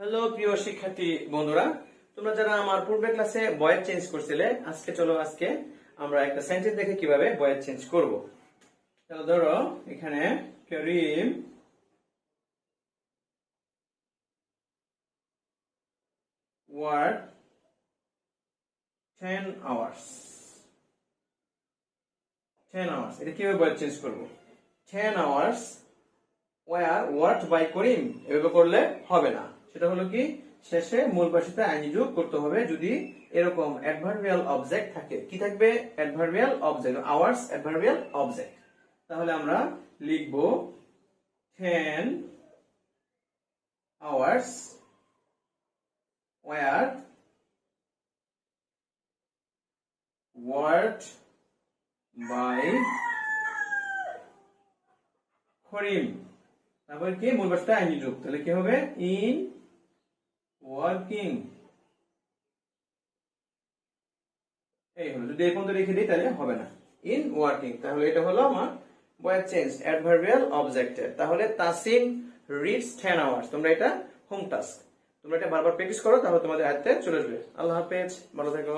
Hello প্রিয় শিক্ষার্থী বন্ধুরা। তোমরা যারা আমার পূর্বে ক্লাসে বয়েস চেঞ্জ করছিলে, আজকে চলো, আজকে আমরা একটা সেন্টেন্স দেখে কীভাবে বয়েস চেঞ্জ করব। তাহলে ধরো, এখানে Karim work ten hours ten hours এটা কীভাবে বয়েস চেঞ্জ করব? Ten hours were work by Karim এভাবে করলে হবে না। সেটা হলো কি, শেষে মূল ভাষাতে আইনি যোগ করতে হবে যদি এরকম অ্যাডভার্বিয়াল অবজেক্ট থাকে। কি থাকবে? Adverbial object hours adverbial object তাহলে আমরা লিখব ten hours were word by Karim তারপর কি? মূল ভাষাটা আইনি যোগ। তাহলে কি হবে? In working. এই হলো, যদি এখন তো রেখে দিই, তাহলে হবে না। ইন ওয়ার্কিং, তাহলে এটা হলো আমার বয়ের চেঞ্জ, অ্যাডভার্বিয়াল অবজেক্টের। তাহলে তাসিম রিডস টেন আওয়ার্স, তোমরা এটা হোম টাস্ক। তোমরা এটা বারবার প্র্যাকটিস করো, তাহলে তোমাদের আয়ত্তে চলে আসবে। আল্লাহ হাফেজ, ভালো থেকো।